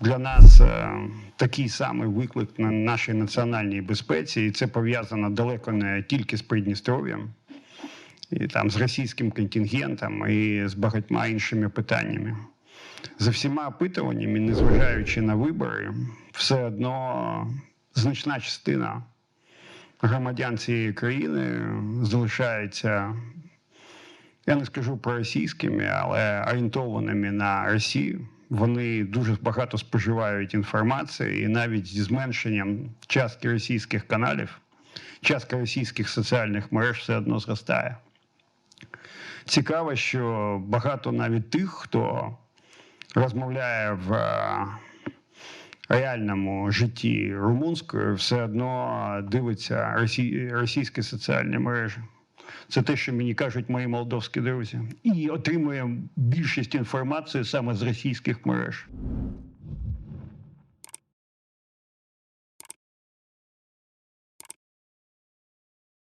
Для нас е, такий самий виклик на нашій національній безпеці, і це пов'язано далеко не тільки з Придністров'ям, і там з російським контингентом і з багатьма іншими питаннями. За всіма опитуваннями, незважаючи на вибори, все одно значна частина громадян цієї країни залишається, я не скажу проросійськими, але орієнтованими на Росію. Вони дуже багато споживають інформації, і навіть зі зменшенням частки російських каналів, частка російських соціальних мереж все одно зростає. Цікаво, що багато навіть тих, хто розмовляє в е, реальному житті румунською, все одно дивиться росі... російські соціальні мережі. Це те, що мені кажуть мої молдовські друзі, і отримує більшість інформації саме з російських мереж.